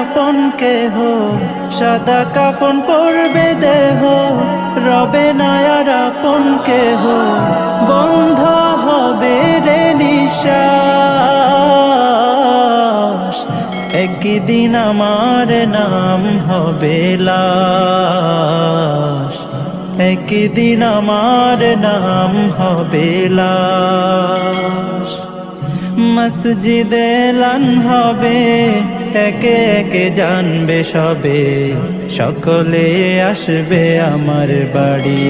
আপন কেহ, সাদা কাফন পরবে দেহ, রবে নায়ার আপন কেহ, বন্ধ হবে রে নিশ্বাস। একদিন আমার নাম হবে লাশ। একদিন আমার নাম হবে লাশ। মসজিদে লান হবে একে একে জানবে সবে, সকলে আসবে আমার বাড়ি।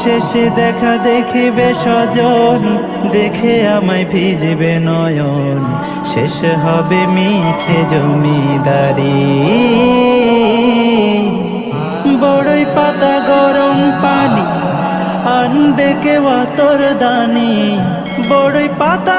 শেষে দেখা দেখিবে স্বজন, দেখে আমায় ভিজবে নয়ন। শেষ হবে মিছে জমিদারি। বড়ই পাতা গরম পানি, আনবে কেউ তোর দানি। বড়ই পাতা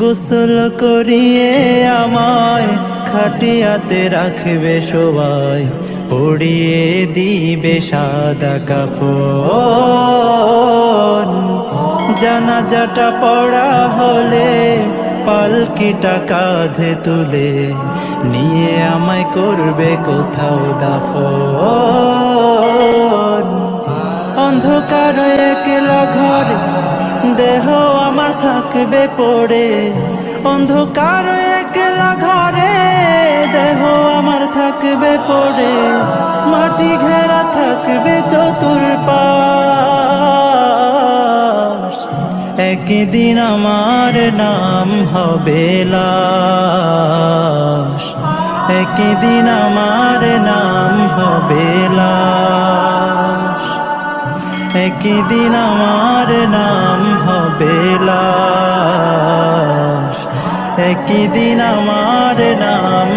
গোসল করিয়ে আমায় খাটিয়াতে রাখবে সবাই। পড়িয়ে দিবে সাদা কাফন। জানাজাটা পড়া হলে পালকিটা কাঁধে তুলে নিয়ে আমায় করবে কোথাও দাফন। অন্ধকার একলা ঘরে দেহ আমার থাকবে পড়ে। অন্ধকার একলা ঘরে দেহ থাকবে পড়ে, মাটি ঘেরা থাকবে চতুর্পাশ। একদিন আমার নাম হবে লাশ। একদিন আমার নাম হবে লাশ। একদিন আমার নাম হবে লাশ। একদিন আমার নাম